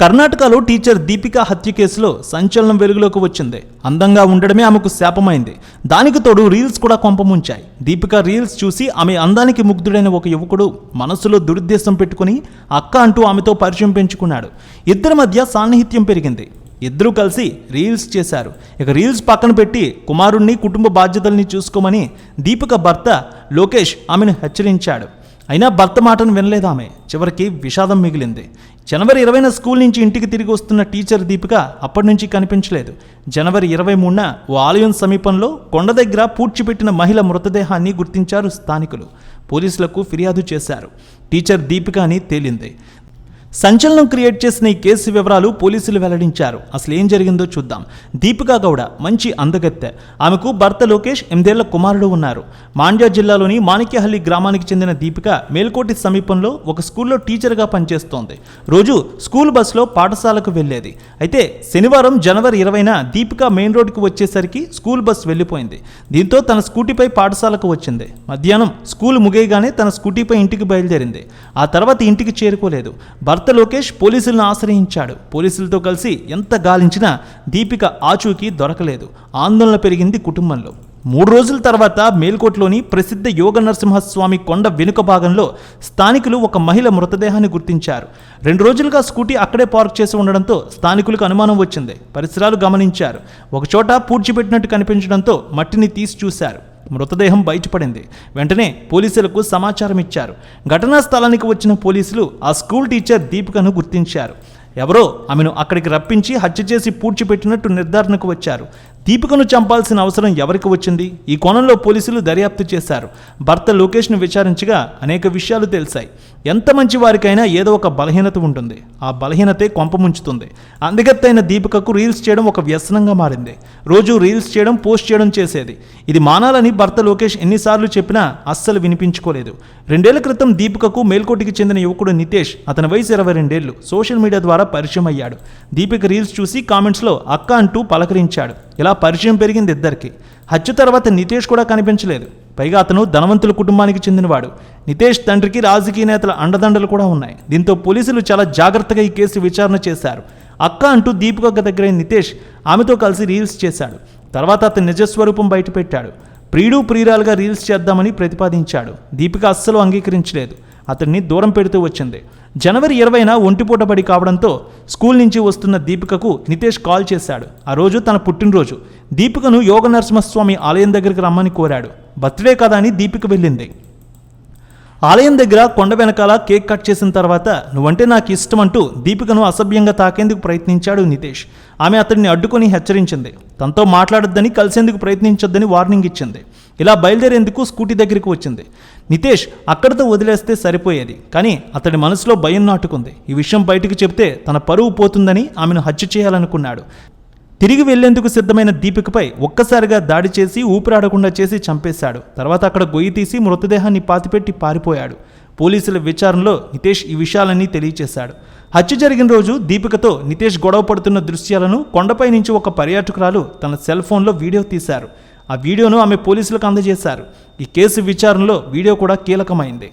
కర్ణాటకలో టీచర్ దీపిక హత్య కేసులో సంచలనం వెలుగులోకి వచ్చింది. అందంగా ఉండడమే ఆమెకు శాపమైంది. దానికి తోడు రీల్స్ కూడా కొంపముంచాయి దీపిక రీల్స్ చూసి ఆమె అందానికి ముగ్ధుడైన ఒక యువకుడు మనసులో దురుద్దేశం పెట్టుకుని అక్క అంటూ ఆమెతో పరిచయం పెంచుకున్నాడు. ఇద్దరి మధ్య సాన్నిహిత్యం పెరిగింది. ఇద్దరూ కలిసి రీల్స్ చేశారు. ఇక రీల్స్ పక్కన పెట్టి కుమారుణ్ణి కుటుంబ బాధ్యతల్ని చూసుకోమని దీపిక భర్త లోకేష్ ఆమెను హెచ్చరించాడు. అయినా భర్త మాటను వినలేదు ఆమె. చివరికి విషాదం మిగిలింది. జనవరి ఇరవైన స్కూల్ నుంచి ఇంటికి తిరిగి వస్తున్న టీచర్ దీపిక అప్పటి నుంచి కనిపించలేదు. జనవరి ఇరవై మూడున ఓ ఆలయం సమీపంలో కొండ దగ్గర పూడ్చిపెట్టిన మహిళ మృతదేహాన్ని గుర్తించారు స్థానికులు. పోలీసులకు ఫిర్యాదు చేశారు. టీచర్ దీపిక అని తేలింది. సంచలనం క్రియేట్ చేసిన ఈ కేసు వివరాలు పోలీసులు వెల్లడించారు. అసలు ఏం జరిగిందో చూద్దాం. దీపికా గౌడ మంచి అందగత్తె. ఆమెకు భర్త లోకేష్ ఎనిమిదేళ్ళ కుమారుడు ఉన్నారు. మాండ్యా జిల్లాలోని మాణిక్యహల్లి గ్రామానికి చెందిన దీపిక మేల్కోటి సమీపంలో ఒక స్కూల్లో టీచర్గా పనిచేస్తోంది. రోజు స్కూల్ బస్సులో పాఠశాలకు వెళ్ళేది. అయితే శనివారం జనవరి ఇరవైన దీపిక మెయిన్ రోడ్డుకు వచ్చేసరికి స్కూల్ బస్ వెళ్ళిపోయింది. దీంతో తన స్కూటీపై పాఠశాలకు వచ్చింది. మధ్యాహ్నం స్కూల్ ముగియగానే తన స్కూటీపై ఇంటికి బయలుదేరింది. ఆ తర్వాత ఇంటికి చేరుకోలేదు. భర్త లోకేష్ పోలీసులను ఆశ్రయించాడు. పోలీసులతో కలిసి ఎంత గాలించినా దీపిక ఆచూకీ దొరకలేదు. ఆందోళన పెరిగింది కుటుంబంలో. మూడు రోజుల తర్వాత మేల్కోట్లోని ప్రసిద్ధ యోగ నరసింహస్వామి కొండ వెనుక భాగంలో స్థానికులు ఒక మహిళ మృతదేహాన్ని గుర్తించారు. రెండు రోజులుగా స్కూటీ అక్కడే పార్క్ చేసి ఉండడంతో స్థానికులకు అనుమానం వచ్చింది. పరిసరాలు గమనించారు. ఒకచోట పూడ్చిపెట్టినట్టు కనిపించడంతో మట్టిని తీసి చూశారు. మృతదేహం బయటపడింది. వెంటనే పోలీసులకు సమాచారం ఇచ్చారు. ఘటనా స్థలానికి వచ్చిన పోలీసులు ఆ స్కూల్ టీచర్ దీపికను గుర్తించారు. ఎవరో ఆమెను అక్కడికి రప్పించి హత్య చేసి పూడ్చిపెట్టినట్టు నిర్ధారణకు వచ్చారు. దీపికను చంపాల్సిన అవసరం ఎవరికి వచ్చింది? ఈ కోణంలో పోలీసులు దర్యాప్తు చేశారు. భర్త లోకేష్ను విచారించగా అనేక విషయాలు తెలిసాయి. ఎంత మంచి వారికైనా ఏదో ఒక బలహీనత ఉంటుంది. ఆ బలహీనతే కొంపముంచుతుంది అందగత్తైన దీపికకు రీల్స్ చేయడం ఒక వ్యసనంగా మారింది. రోజు రీల్స్ చేయడం పోస్ట్ చేయడం చేసేది. ఇది మానాలని భర్త లోకేష్ ఎన్నిసార్లు చెప్పినా అస్సలు వినిపించుకోలేదు. రెండేళ్ళ క్రితం దీపికకు మేల్కోటికి చెందిన యువకుడు నితేష్ అతని వయసు ఇరవై రెండేళ్ళు. సోషల్ మీడియా ద్వారా పరిచయం అయ్యాడు. దీపిక రీల్స్ చూసి కామెంట్స్లో అక్క అంటూ పలకరించాడు. ఇలా పరిచయం పెరిగింది ఇద్దరికి. హత్య తర్వాత నితేష్ కూడా కనిపించలేదు. పైగా అతను ధనవంతుల కుటుంబానికి చెందినవాడు. నితేష్ తండ్రికి రాజకీయ నేతల అండదండలు కూడా ఉన్నాయి. దీంతో పోలీసులు చాలా జాగ్రత్తగా ఈ కేసు విచారణ చేశారు. అక్క అంటూ దీపిక దగ్గరైన నితేష్ ఆమెతో కలిసి రీల్స్ చేశాడు. తర్వాత అతని నిజస్వరూపం బయటపెట్టాడు. ప్రియుడు ప్రియురాలుగా రీల్స్ చేద్దామని ప్రతిపాదించాడు. దీపిక అస్సలు అంగీకరించలేదు. అతన్ని దూరం పెడుతూ వచ్చింది. జనవరి ఇరవైన ఒంటిపూటబడి కావడంతో స్కూల్ నుంచి వస్తున్న దీపికకు నితేష్ కాల్ చేశాడు. ఆ రోజు తన పుట్టినరోజు. దీపికను యోగ నరసింహస్వామి ఆలయం దగ్గరికి రమ్మని కోరాడు. బర్త్డే కదా అని దీపిక వెళ్ళింది. ఆలయం దగ్గర కొండ వెనకాల కేక్ కట్ చేసిన తర్వాత నువ్వంటే నాకు ఇష్టం అంటూ దీపికను అసభ్యంగా తాకేందుకు ప్రయత్నించాడు నితేష్. ఆమె అతడిని అడ్డుకొని హెచ్చరించింది. తనతో మాట్లాడొద్దని కలిసేందుకు ప్రయత్నించొద్దని వార్నింగ్ ఇచ్చింది. ఇలా బయలుదేరేందుకు స్కూటీ దగ్గరికి వచ్చింది. నితేష్ అక్కడితో వదిలేస్తే సరిపోయేది. కానీ అతడి మనసులో భయం నాటుకుంది. ఈ విషయం బయటకు చెప్తే తన పరువు పోతుందని ఆమెను హత్య చేయాలనుకున్నాడు. తిరిగి వెళ్ళేందుకు సిద్ధమైన దీపికపై ఒక్కసారిగా దాడి చేసి ఊపిరాడకుండా చేసి చంపేశాడు. తర్వాత అక్కడ గొయ్యి తీసి మృతదేహాన్ని పాతిపెట్టి పారిపోయాడు. పోలీసుల విచారణలో నితేష్ ఈ విషయాలన్నీ తెలియచేశాడు. హత్య జరిగిన రోజు దీపికతో నితేష్ గొడవ పడుతున్న దృశ్యాలను కొండపై నుంచి ఒక పర్యాటకురాలు తన సెల్ ఫోన్లో వీడియో తీశారు. ఆ వీడియోను ఆమె పోలీసులకు అందజేశారు. ఈ కేసు విచారణలో వీడియో కూడా కీలకమైంది.